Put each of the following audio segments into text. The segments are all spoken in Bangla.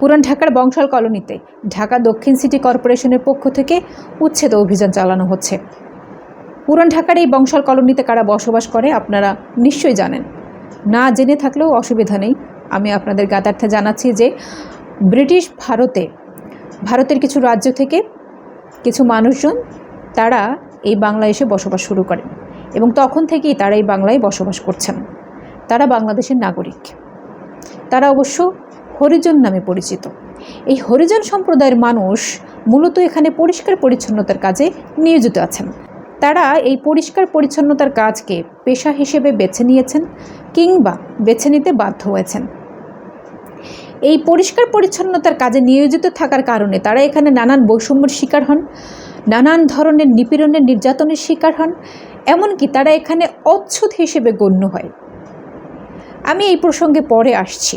পুরান ঢাকার বংশাল কলোনিতে। ঢাকা দক্ষিণ সিটি কর্পোরেশনের পক্ষ থেকে উচ্ছেদ অভিযান চালানো হচ্ছে। পুরান ঢাকার এই বংশাল কলোনিতে কারা বসবাস করে আপনারা নিশ্চয়ই জানেন। না জেনে থাকলেও অসুবিধা নেই। আমি আপনাদের জ্ঞাতার্থে জানাচ্ছি যে ব্রিটিশ ভারতে, ভারতের কিছু রাজ্য থেকে কিছু মানুষজন তারা এই বাংলায় এসে বসবাস শুরু করেন এবং তখন থেকেই তারা এই বাংলায় বসবাস করছেন। তারা বাংলাদেশের নাগরিক। তারা অবশ্য হরিজন নামে পরিচিত। এই হরিজন সম্প্রদায়ের মানুষ মূলত এখানে পরিষ্কার পরিচ্ছন্নতার কাজে নিয়োজিত আছেন। তারা এই পরিষ্কার পরিচ্ছন্নতার কাজকে পেশা হিসেবে বেছে নিয়েছেন কিংবা বেছে নিতে বাধ্য হয়েছেন। এই পরিষ্কার পরিচ্ছন্নতার কাজে নিয়োজিত থাকার কারণে তারা এখানে নানান বৈষম্যের শিকার হন, নানান ধরনের নিপীড়নের নির্যাতনের শিকার হন, এমনকি তারা এখানে অচ্ছুত হিসেবে গণ্য হয়। আমি এই প্রসঙ্গে পরে আসছি।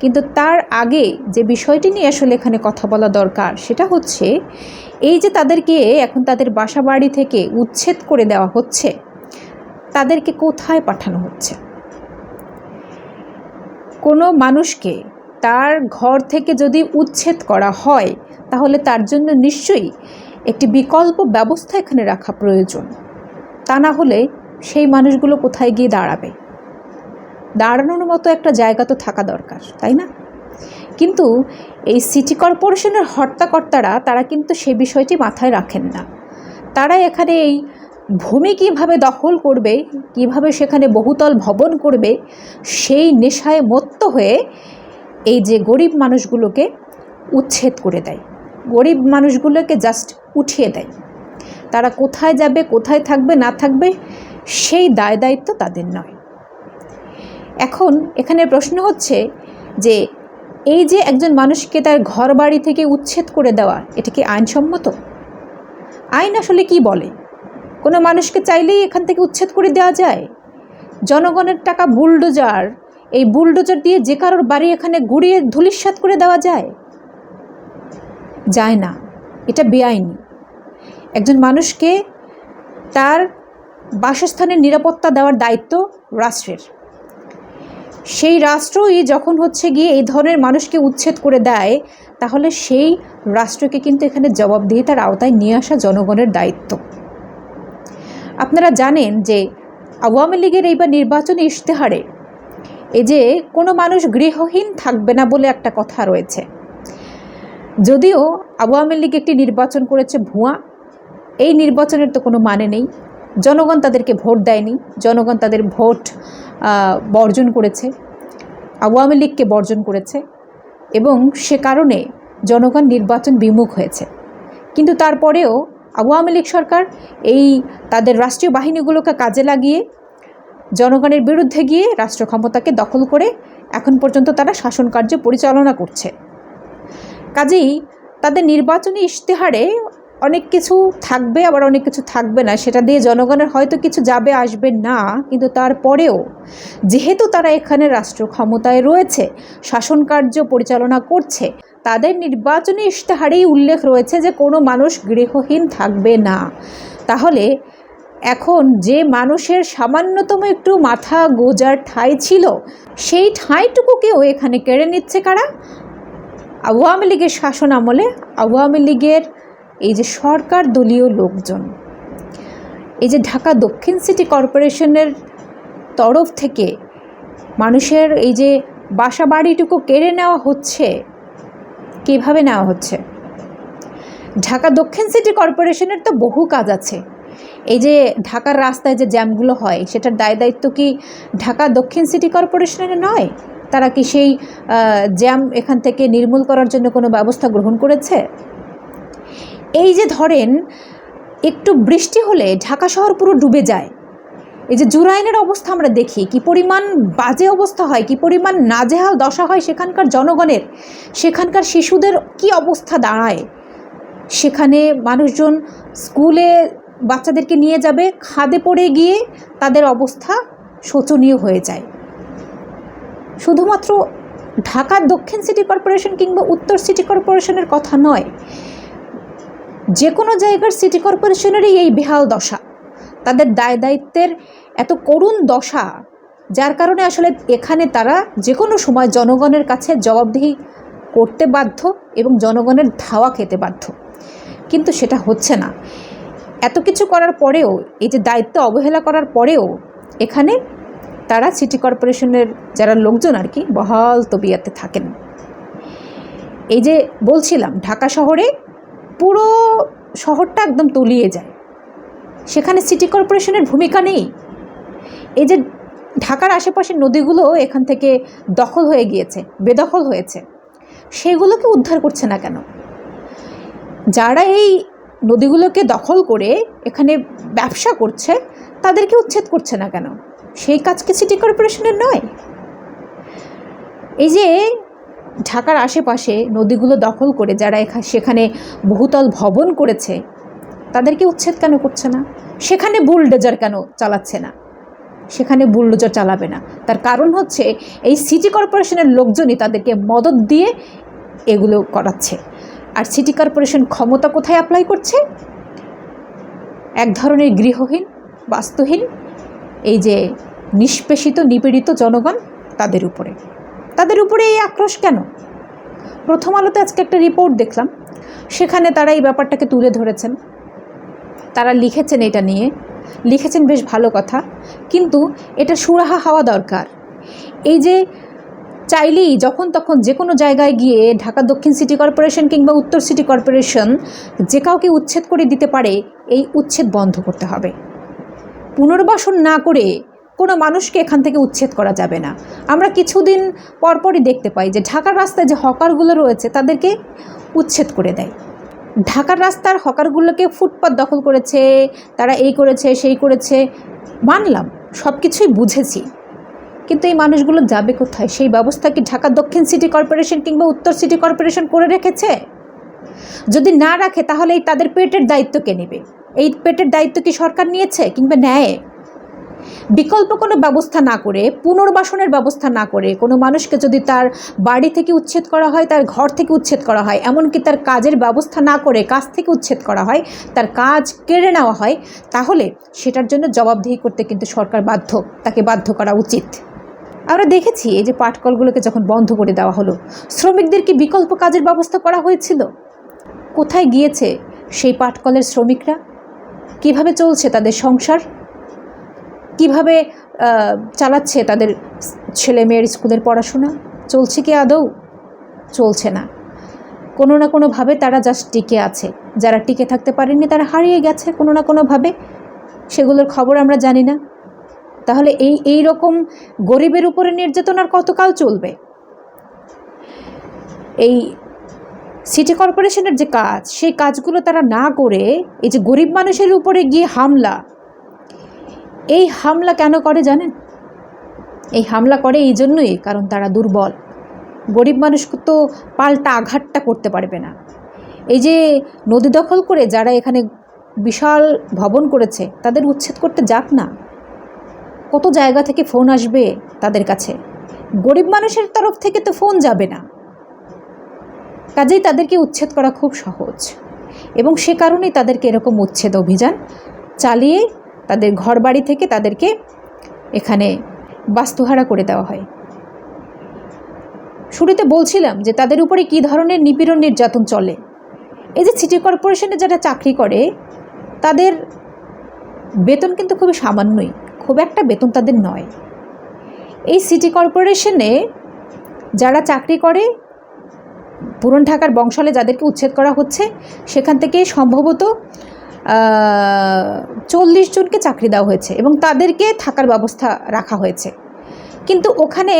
কিন্তু তার আগে যে বিষয়টি নিয়ে আসলে এখানে কথা বলা দরকার, সেটা হচ্ছে এই যে তাদেরকে এখন তাদের বাসা বাড়ি থেকে উচ্ছেদ করে দেওয়া হচ্ছে, তাদেরকে কোথায় পাঠানো হচ্ছে? কোনো মানুষকে তার ঘর থেকে যদি উচ্ছেদ করা হয়, তাহলে তার জন্য নিশ্চয়ই একটি বিকল্প ব্যবস্থা এখানে রাখা প্রয়োজন। তা না হলে সেই মানুষগুলো কোথায় গিয়ে দাঁড়াবে? দাঁড়ানোর মতো একটা জায়গা তো থাকা দরকার, তাই না? কিন্তু এই সিটি কর্পোরেশনের হর্তাকর্তারা, তারা কিন্তু সে বিষয়টি মাথায় রাখেন না। তারা এখানে এই ভূমি কীভাবে দখল করবে, কীভাবে সেখানে বহুতল ভবন করবে, সেই নেশায় মত্ত হয়ে এই যে গরিব মানুষগুলোকে উচ্ছেদ করে দেয়। গরিব মানুষগুলোকে জাস্ট উঠিয়ে দেয়। তারা কোথায় যাবে, কোথায় থাকবে, না থাকবে, সেই দায় দায়িত্ব তাদের নয়। এখন এখানে প্রশ্ন হচ্ছে যে এই যে একজন মানুষকে তার ঘর বাড়ি থেকে উচ্ছেদ করে দেওয়া, এটা কি আইনসম্মত? আইন আসলে কি বলে? কোনো মানুষকে চাইলেই এখান থেকে উচ্ছেদ করে দেওয়া যায়। জনগণের টাকা বুলডোজার, এই বুলডোজার দিয়ে যে কারোর বাড়ি এখানে গুড়িয়ে ধুলিস্বাত করে দেওয়া যায়। যায় না, এটা বেআইনি। একজন মানুষকে তার বাসস্থানের নিরাপত্তা দেওয়ার দায়িত্ব রাষ্ট্রের। সেই রাষ্ট্রই যখন হচ্ছে গিয়ে এই ধরনের মানুষকে উচ্ছেদ করে দেয়, তাহলে সেই রাষ্ট্রকে কিন্তু এখানে জবাবদিহিতার আওতায় নিয়ে আসা জনগণের দায়িত্ব। আপনারা জানেন যে আওয়ামী লীগের এইবার নির্বাচনী ইশতেহারে এই যে কোনো মানুষ গৃহহীন থাকবে না বলে একটা কথা রয়েছে। যদিও আওয়ামী লীগ একটি নির্বাচন করেছে ভুয়া, এই নির্বাচনের তো কোনো মানে নেই। জনগণ তাদেরকে ভোট দেয়নি, জনগণ তাদের ভোট বর্জন করেছে, আওয়ামী লীগকে বর্জন করেছে এবং সে কারণে জনগণ নির্বাচন বিমুখ হয়েছে। কিন্তু তারপরেও আওয়ামী লীগ সরকার এই তাদের রাষ্ট্রীয় বাহিনীগুলোকে কাজে লাগিয়ে, জনগণের বিরুদ্ধে গিয়ে রাষ্ট্র ক্ষমতাকে দখল করে এখন পর্যন্ত তারা শাসন কার্য পরিচালনা করছে। কাজেই তাদের নির্বাচনী ইশতেহারে অনেক কিছু থাকবে, আবার অনেক কিছু থাকবে না। সেটা দিয়ে জনগণের হয়তো কিছু যাবে, আসবে না, কিন্তু তারপরেও যেহেতু তারা এখানে রাষ্ট্র ক্ষমতায় রয়েছে, শাসন কার্য পরিচালনা করছে, তাদের নির্বাচনী ইশতেহারেই উল্লেখ রয়েছে যে কোনো মানুষ গৃহহীন থাকবে না। তাহলে এখন যে মানুষের সামান্যতম একটু মাথা গোজার ঠাঁই ছিল, সেই ঠাঁইটুকুকেও এখানে কেড়ে নিচ্ছে কারা? আওয়ামী লীগের শাসন আমলে আওয়ামী লীগের এই যে সরকার দলীয় লোকজন, এই যে ঢাকা দক্ষিণ সিটি কর্পোরেশনের তরফ থেকে মানুষের এই যে বাসা বাড়িটুকু কেড়ে নেওয়া হচ্ছে, কীভাবে নেওয়া হচ্ছে? ঢাকা দক্ষিণ সিটি কর্পোরেশনের তো বহু কাজ আছে। এই যে ঢাকার রাস্তায় যে জ্যামগুলো হয়, সেটার দায় দায়িত্ব কি ঢাকা দক্ষিণ সিটি কর্পোরেশনের নয়? তারা কি সেই জ্যাম এখান থেকে নির্মূল করার জন্য কোনো ব্যবস্থা গ্রহণ করেছে? এই যে ধরেন, একটু বৃষ্টি হলে ঢাকা শহর পুরো ডুবে যায়। এই যে জুরাইনের অবস্থা আমরা দেখি, কি পরিমাণ বাজে অবস্থা হয়, কি পরিমাণ নাজেহাল দশা হয় সেখানকার জনগণের, সেখানকার শিশুদের কি অবস্থা দাঁড়ায়? সেখানে মানুষজন স্কুলে বাচ্চাদেরকে নিয়ে যাবে, খাদে পড়ে গিয়ে তাদের অবস্থা শোচনীয় হয়ে যায়। শুধুমাত্র ঢাকার দক্ষিণ সিটি কর্পোরেশন কিংবা উত্তর সিটি কর্পোরেশনের কথা নয় যে কোনো জায়গার সিটি কর্পোরেশনেরই এই বেহাল দশা। তাদের দায় দায়িত্বের এত করুণ দশা, যার কারণে আসলে এখানে তারা যে কোনো সময় জনগণের কাছে জবাবদিহি করতে বাধ্য এবং জনগণের ধাওয়া খেতে বাধ্য। কিন্তু সেটা হচ্ছে না। এত কিছু করার পরেও, এই যে দায়িত্ব অবহেলা করার পরেও এখানে তারা সিটি কর্পোরেশনের যারা লোকজন আর কি, বহাল তবিয়াতে থাকেন। এই যে বলছিলাম, ঢাকা শহরে পুরো শহরটা একদম তলিয়ে যায়। সেখানে সিটি কর্পোরেশনের ভূমিকা নেই। এই যে ঢাকার আশেপাশের নদীগুলো এখান থেকে দখল হয়ে গিয়েছে, বেদখল হয়েছে, সেগুলোকে উদ্ধার করছে না কেন? যারা এই নদীগুলোকে দখল করে এখানে ব্যবসা করছে, তাদেরকে উচ্ছেদ করছে না কেন? সেই কাজ কি সিটি কর্পোরেশনের নয়? এই যে ঢাকার আশেপাশে নদীগুলো দখল করে যারা সেখানে বহুতল ভবন করেছে, তাদেরকে উচ্ছেদ কেন করছে না? সেখানে বুলডোজার কেন চালাচ্ছে না? সেখানে বুলডোজার চালাবে না। তার কারণ হচ্ছে এই সিটি কর্পোরেশনের লোকজনই তাদেরকে মদত দিয়ে এগুলো করাচ্ছে। আর সিটি কর্পোরেশন ক্ষমতা কোথায় অ্যাপ্লাই করছে? এক ধরনের গৃহহীন, বাস্তুহীন, এই যে নিষ্পেষিত, নিপীড়িত জনগণ তাদের উপরে। তাদের উপরে এই আক্রোশ কেন? প্রথম আলোতে আজকে একটা রিপোর্ট দেখলাম। সেখানে তারা এই ব্যাপারটাকে তুলে ধরেছেন। তারা লিখেছেন এটা নিয়ে। লিখেছেন বেশ ভালো কথা। কিন্তু এটা সুরাহা হওয়া দরকার। এই যে চাইলেই যখন তখন যে কোনো জায়গায় গিয়ে ঢাকা দক্ষিণ সিটি কর্পোরেশন কিংবা উত্তর সিটি কর্পোরেশন যে কাউকে উচ্ছেদ করে দিতে পারে, এই উচ্ছেদ বন্ধ করতে হবে। পুনর্বাসন না করে কোনো মানুষকে এখান থেকে উচ্ছেদ করা যাবে না। আমরা কিছুদিন পরপরই দেখতে পাই যে ঢাকার রাস্তায় যে হকারগুলো রয়েছে, তাদেরকে উচ্ছেদ করে দেয়। ঢাকার রাস্তার হকারগুলোকে ফুটপাত দখল করেছে, তারা এই করেছে, সেই করেছে। মানলাম সব কিছুই বুঝেছি। কিন্তু এই মানুষগুলো যাবে কোথায়? সেই ব্যবস্থা কি ঢাকা দক্ষিণ সিটি কর্পোরেশন কিংবা উত্তর সিটি কর্পোরেশন করে রেখেছে? যদি না রাখে, তাহলে এই তাদের পেটের দায়িত্ব কে নেবে? এই পেটের দায়িত্ব কি সরকার নিয়েছে কিংবা নেয়? বিকল্প কোনো ব্যবস্থা না করে, পুনর্বাসনের ব্যবস্থা না করে কোনো মানুষকে যদি তার বাড়ি থেকে উচ্ছেদ করা হয়, তার ঘর থেকে উচ্ছেদ করা হয়, এমনকি তার কাজের ব্যবস্থা না করে কাজ থেকে উচ্ছেদ করা হয়, তার কাজ কেড়ে নেওয়া হয়, তাহলে সেটার জন্য জবাবদিহি করতে কিন্তু সরকার বাধ্য, তাকে বাধ্য করা উচিত। আমরা দেখেছি এই যে পাটকলগুলোকে যখন বন্ধ করে দেওয়া হলো, শ্রমিকদের কি বিকল্প কাজের ব্যবস্থা করা হয়েছিল? কোথায় গিয়েছে সেই পাটকলের শ্রমিকরা? কীভাবে চলছে তাদের সংসার? কীভাবে চালাচ্ছে তাদের ছেলে মেয়ের স্কুলের পড়াশোনা? চলছে কি আদৌ? চলছে না। কোনো না কোনোভাবে তারা জাস্ট টিকে আছে। যারা টিকে থাকতে পারেননি তারা হারিয়ে গেছে কোনো না কোনোভাবে। সেগুলোর খবর আমরা জানি না। তাহলে এই এই রকম গরিবের উপরে নির্যাতন আর কতকাল চলবে? এই সিটি কর্পোরেশনের যে কাজ, সেই কাজগুলো তারা না করে এই যে গরিব মানুষের উপরে গিয়ে হামলা এই হামলা কেন করে জানেন? এই হামলা করে এই জন্যই, কারণ তারা দুর্বল। গরিব মানুষ তো পাল্টা আঘাতটা করতে পারবে না। এই যে নদী দখল করে যারা এখানে বিশাল ভবন করেছে, তাদের উচ্ছেদ করতে যাক না। কত জায়গা থেকে ফোন আসবে তাদের কাছে? গরিব মানুষের তরফ থেকে তো ফোন যাবে না। কাজেই তাদেরকে উচ্ছেদ করা খুব সহজ। এবং সে কারণেই তাদেরকে এরকম উচ্ছেদ অভিযান চালিয়ে তাদের ঘর বাড়ি থেকে তাদেরকে এখানে বাস্তুহারা করে দেওয়া হয়। শুরুতে বলছিলাম যে তাদের উপরে কী ধরনের নিপীড়ন নির্যাতন চলে? এই যে সিটি কর্পোরেশনে যারা চাকরি করে, তাদের বেতন কিন্তু খুবই সামান্যই, খুব একটা বেতন তাদের নয়। এই সিটি কর্পোরেশনে যারা চাকরি করে, পুরন ঢাকার বংশালে যাদেরকে উচ্ছেদ করা হচ্ছে, সেখান থেকে সম্ভবত চল্লিশ জনকে চাকরি দেওয়া হয়েছে এবং তাদেরকে থাকার ব্যবস্থা রাখা হয়েছে। কিন্তু ওখানে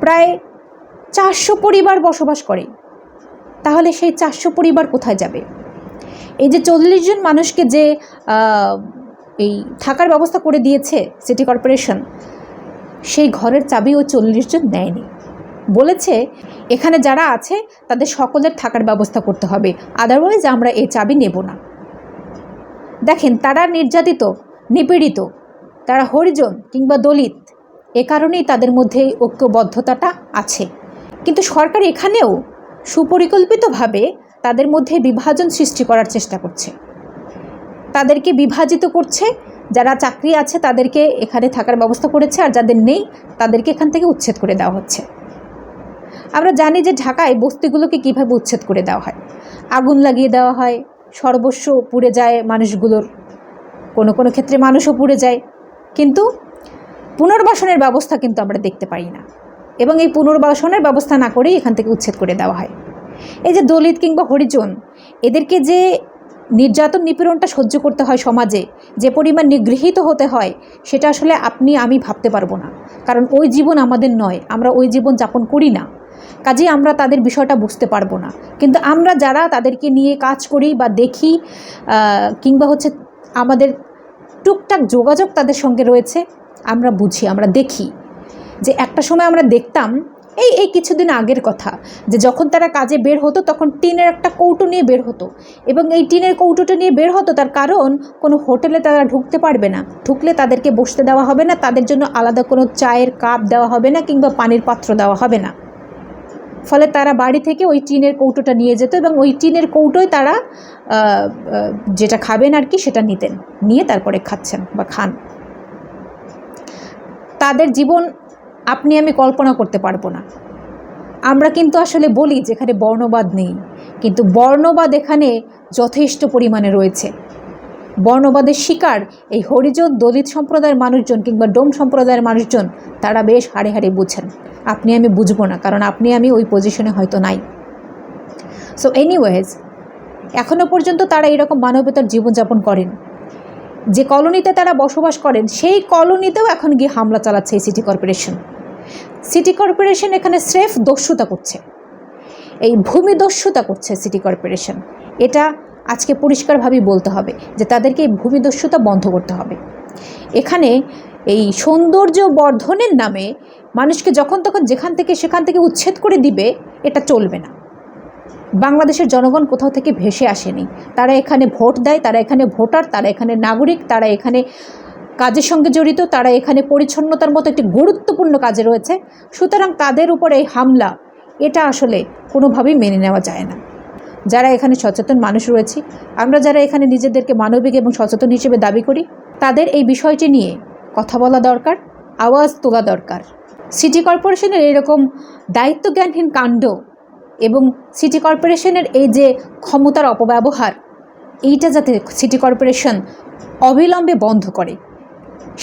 প্রায় চারশো পরিবার বসবাস করে। তাহলে সেই চারশো পরিবার কোথায় যাবে? এই যে চল্লিশ জন মানুষকে যে এই থাকার ব্যবস্থা করে দিয়েছে সিটি কর্পোরেশন, সেই ঘরের চাবি ও চল্লিশ জন নেয়নি। বলেছে, এখানে যারা আছে, তাদের সকলের থাকার ব্যবস্থা করতে হবে। আদারওয়াইজ আমরা এই চাবি নেব না। দেখেন, তারা নির্যাতিত, নিপীড়িত। তারা হরিজন কিংবা দলিত। এ কারণেই তাদের মধ্যে এই ঐক্যবদ্ধতাটা আছে। কিন্তু সরকার এখানেও সুপরিকল্পিতভাবে তাদের মধ্যে বিভাজন সৃষ্টি করার চেষ্টা করছে। তাদেরকে বিভাজিত করছে, যারা চাকরি আছে তাদেরকে এখানে থাকার ব্যবস্থা করেছে, আর যাদের নেই তাদেরকে এখান থেকে উচ্ছেদ করে দেওয়া হচ্ছে। আমরা জানি যে ঢাকায় বস্তিগুলোকে কীভাবে উচ্ছেদ করে দেওয়া হয়। আগুন লাগিয়ে দেওয়া হয় সর্বস্ব পুড়ে যায় মানুষগুলোর। কোনো কোনো ক্ষেত্রে মানুষও পুড়ে যায়। কিন্তু পুনর্বাসনের ব্যবস্থা কিন্তু আমরা দেখতে পাই না। এবং এই পুনর্বাসনের ব্যবস্থা না করেই এখান থেকে উচ্ছেদ করে দেওয়া হয়। এই যে দলিত কিংবা হরিজন, এদেরকে যে নির্যাতন নিপীড়নটা সহ্য করতে হয় সমাজে, যে পরিমাণ নিগৃহীত হতে হয়, সেটা আসলে আপনি, আমি ভাবতে পারব না। কারণ ওই জীবন আমাদের নয়, আমরা ওই জীবন যাপন করি না। কাজেই আমরা তাদের বিষয়টা বুঝতে পারব না। কিন্তু আমরা যারা তাদেরকে নিয়ে কাজ করি বা দেখি কিংবা হচ্ছে আমাদের টুকটাক যোগাযোগ তাদের সঙ্গে রয়েছে, আমরা বুঝি, আমরা দেখি। যে একটা সময় আমরা দেখতাম, এই এই কিছুদিন আগের কথা, যে যখন তারা কাজে বের হতো তখন টিনের একটা কৌটো নিয়ে বের হতো। এবং এই টিনের কৌটোটা নিয়ে বের হতো তার কারণ, কোনো হোটেলে তারা ঢুকতে পারবে না। ঢুকলে তাদেরকে বসতে দেওয়া হবে না, তাদের জন্য আলাদা কোনো চায়ের কাপ দেওয়া হবে না, কিংবা পানির পাত্র দেওয়া হবে না। ফলে তারা বাড়ি থেকে ওই টিনের কৌটোটা নিয়ে যেত এবং ওই টিনের কৌটোয় তারা যেটা খাবেন আর কি সেটা নিতেন, নিয়ে তারপরে খাচ্ছেন বা খান। তাদের জীবন আপনি আমি কল্পনা করতে পারব না। আমরা কিন্তু আসলে বলি যেখানে বর্ণবাদ নেই, কিন্তু বর্ণবাদ এখানে যথেষ্ট পরিমাণে রয়েছে। বর্ণবাদের শিকার এই হরিজন দলিত সম্প্রদায়ের মানুষজন কিংবা ডোম সম্প্রদায়ের মানুষজন, তারা বেশ হাড়ে হাড়ে বুঝেন। আপনি আমি বুঝব না, কারণ আপনি আমি ওই পজিশনে হয়তো নাই। সো এনিওয়েজ এখনও পর্যন্ত তারা এরকম মানবতার জীবনযাপন করেন। যে কলোনিতে তারা বসবাস করেন, সেই কলোনিতেও এখন গিয়ে হামলা চালাচ্ছে এই সিটি কর্পোরেশন সিটি কর্পোরেশন এখানে স্রেফ দস্যুতা করছে। এই ভূমি দস্যুতা করছে সিটি কর্পোরেশন এটা আজকে পরিষ্কারভাবেই বলতে হবে যে তাদেরকে এই ভূমিদস্যুতা বন্ধ করতে হবে। এখানে এই সৌন্দর্য বর্ধনের নামে মানুষকে যখন তখন যেখান থেকে সেখান থেকে উচ্ছেদ করে দিবে, এটা চলবে না। বাংলাদেশের জনগণ কোথাও থেকে ভেসে আসেনি। তারা এখানে ভোট দেয়, তারা এখানে ভোটার, তারা এখানে নাগরিক, তারা এখানে কাজের সঙ্গে জড়িত, তারা এখানে পরিচ্ছন্নতার মতো একটি গুরুত্বপূর্ণ কাজে রয়েছে। সুতরাং তাদের উপর এই হামলা, এটা আসলে কোনোভাবেই মেনে নেওয়া যায় না। যারা এখানে সচেতন মানুষ রয়েছি, আমরা যারা এখানে নিজেদেরকে মানবিক এবং সচেতন হিসেবে দাবি করি, তাদের এই বিষয়টি নিয়ে কথা বলা দরকার, আওয়াজ তোলা দরকার। সিটি কর্পোরেশনের এরকম দায়িত্বজ্ঞানহীন কাণ্ড এবং সিটি কর্পোরেশনের এই যে ক্ষমতার অপব্যবহার, এইটা যাতে সিটি কর্পোরেশন অবিলম্বে বন্ধ করে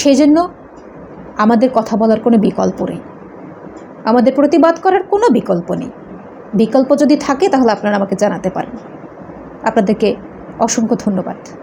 সেই জন্য আমাদের কথা বলার কোনো বিকল্প নেই। আমাদের প্রতিবাদ করার কোনো বিকল্প নেই। বিকল্প যদি থাকে তাহলে আপনারা আমাকে জানাতে পারেন। আপনাদেরকে অসংখ্য ধন্যবাদ।